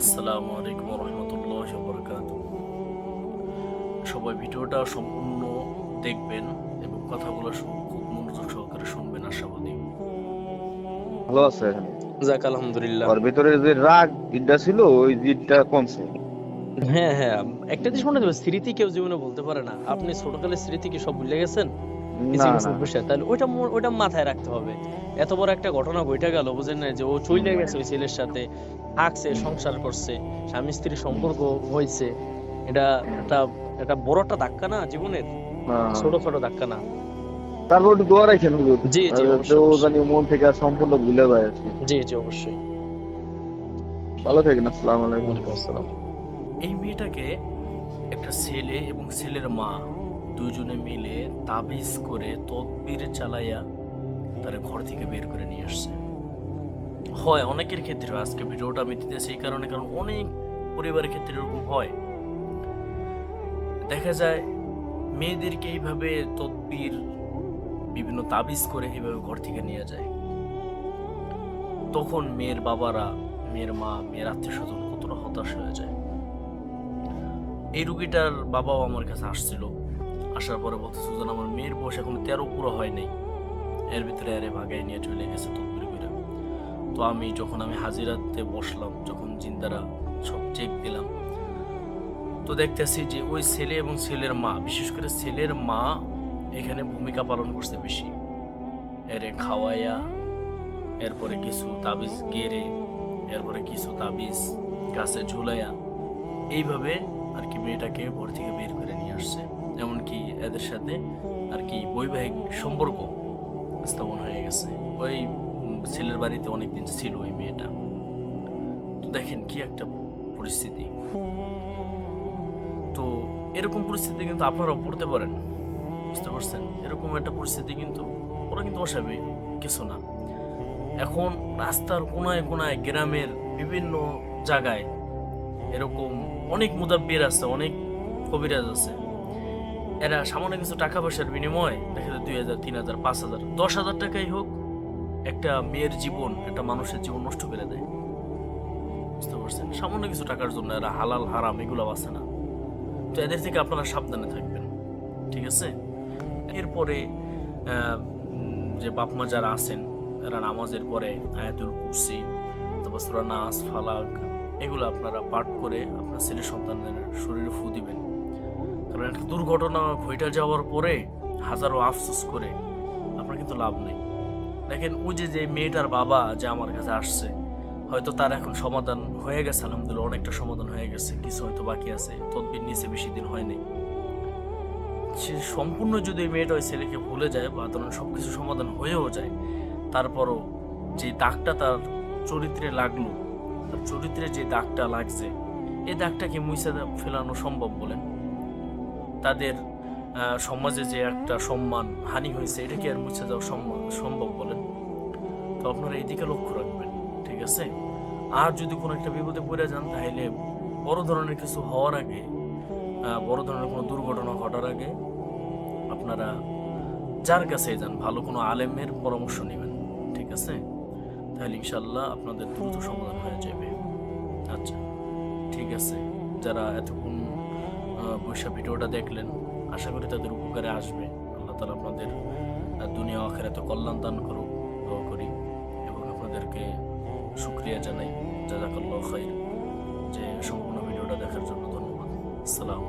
আসসালামু আলাইকুম রহমতুল্লাহ বরকাত সবাই ভিডিওটা সম্পূর্ণ দেখবেন এবং কথাগুলো খুব মনোযোগ সহকারে শুনবেন আশাবাদী। ভালো আছে? যাক আলহামদুলিল্লাহ। ওর ভিতরে যে রাগ জিদটা ছিল ওই জিদটা কমছে। হ্যাঁ হ্যাঁ একটা জিনিস মনে দেবে স্মৃতি কেউ জীবনে বলতে পারে না। আপনি ছোটকালের স্মৃতি কি সব ভুলে গেছেন? কিছু কিছু বিষয় তাহলে ওইটা ওইটা মাথায় রাখতে হবে। এত বড় একটা ঘটনা বইটা গেল বুঝেন না যে ও চলে গেছে ওই ছেলের সাথে থাকছে সংসার করছে স্বামী স্ত্রীর সম্পর্ক হয়েছে এটা একটা একটা বড় একটা ধাক্কা না জীবনের। ছোট ছোট ধাক্কা না। তারপর একটু দোয়া রাখেন হুজুর। জি, জি, অবশ্যই, জানি মন থেকে আর সম্পূর্ণ ভুলে যায় আর কি। জি জি অবশ্যই। ভালো থাকেন আসসালামু আলাইকুম। আসসালাম। এই মেয়েটাকে একটা ছেলে এবং ছেলের মা দুজনে মিলে তাবিজ করে তদবির চালাইয়া তার ঘর থেকে বের করে নিয়ে আসছে। হয়, অনেকের ক্ষেত্রে আজকে ভিডিওটা আমি দিতেছি এই কারণে, কারণ অনেক পরিবারের ক্ষেত্রে এরকম হয়। দেখা যায়, মেয়েদেরকে এইভাবে তদবির, বিভিন্ন তাবিজ করে এইভাবে ঘর থেকে নিয়ে যায়। তখন মেয়ের বাবারা, মেয়ের মা, মেয়ের আত্মীয় স্বজন কতটা হতাশ হয়ে যায়। এই রুগীটার বাবাও আমার কাছে আসছিল। আসার পরে বলতে সুজন, আমার মেয়ের বয়স এখন তেরো পুরো হয় নাই। এর ভিতরে আরে ভাগাই নিয়ে চলে গেছে তদবির করে তো আমি যখন আমি হাজিরাতে বসলাম, যখন জিন্দারা সব চেক দিলাম, তো দেখতেছি যে ওই ছেলে এবং ছেলের মা, বিশেষ করে ছেলের মা এখানে ভূমিকা পালন করছে বেশি। এরে খাওয়াইয়া এরপরে কিছু তাবিজ গেড়ে, এরপরে কিছু তাবিজ গাছে ঝুলাইয়া এইভাবে আর কি মেয়েটাকে ঘর থেকে বের করে নিয়ে আসছে। এমনকি এদের সাথে আর কি বৈবাহিক সম্পর্ক স্থাপন হয়ে গেছে। ওই ছেলের বাড়িতে অনেকদিন ছিল ওই মেয়েটা। তো দেখেন কি একটা পরিস্থিতি। তো এরকম পরিস্থিতি কিন্তু আপনারাও পড়তে পারেন। বুঝতে পারছেন? এরকম একটা পরিস্থিতি কিন্তু ওরা কিন্তু অস্বাভাবিক কিছু না। এখন রাস্তার কোনায় কোনায় গ্রামের বিভিন্ন জায়গায় এরকম অনেক মুদাব্বির আছে, অনেক কবিরাজ আছে। এরা সামান্য কিছু টাকা পয়সার বিনিময়ে দেখা যায় দুই হাজার, তিন হাজার, পাঁচ হাজার, দশ হাজার টাকাই হোক, একটা মেয়ের জীবন, একটা মানুষের জীবন নষ্ট করে দেয়। বুঝতে পারছেন? সামান্য কিছু টাকার জন্য এরা হালাল, হারাম এগুলো আছে না। তো এদের থেকে আপনারা সাবধানে থাকবেন, ঠিক আছে? এরপরে যে বাপ মা যারা আছেন, এরা নামাজের পরে আয়াতুল কুসি অথবা সুরা নাস, ফালাক, এগুলো আপনারা পাঠ করে আপনার ছেলে সন্তানের শরীরে ফু দিবেন। দুর্ঘটনা ঘটে যাওয়ার পরে হাজারো আফসোস করে আপনার কিন্তু লাভ নেই। দেখেন ওই যে যে মেয়েটার বাবা যে আমার কাছে আসছে, হয়তো তার এখন সমাধান হয়ে গেছে, আলহামদুলিল্লাহ অনেকটা সমাধান হয়ে গেছে, কিছু হয়তো বাকি আছে, তদবির নিচে বেশি দিন হয়নি। সে সম্পূর্ণ যদি মেয়েটা ওই ছেলেকে ভুলে যায় বা ধরুন সব কিছু সমাধান হয়েও যায়, তারপরও যে দাগটা তার চরিত্রে লাগল, তার চরিত্রে যে দাগটা লাগছে, এই দাগটাকে মুছে ফেলানো সম্ভব বলেন? তাদের সমাজে যে একটা সম্মান, হানি হয়েছে এটা কি আর মুছে যাওয়া সম্ভব সম্ভব বলেন। তো আপনারা এইদিকে লক্ষ্য রাখবেন, ঠিক আছে? আর যদি কোনো একটা বিপদে পড়ে যান, তাহলে বড় ধরনের কিছু হওয়ার আগে বড় ধরনের কোনো দুর্ঘটনা ঘটার আগে আপনারা যার কাছে যান, ভালো কোনো আলেমের পরামর্শ নেবেন, ঠিক আছে? তাহলে ইনশাল্লাহ আপনাদের দ্রুত সমাধান হয়ে যাবে। আচ্ছা ঠিক আছে। যারা এতক্ষণ বৈশা ভিডিওটা দেখলেন। আশা করি তাদের উপকারে আসবে। আল্লাহ তালা আপনাদের দুনিয়া আখেরাতে কল্যাণ দান করুক, দোয়া করি এবং আপনাদেরকে শুক্রিয়া জানাই। জাজাকাল্লাহ খাইর। যে সম্পূর্ণ ভিডিওটা দেখার জন্য ধন্যবাদ। আসসালামু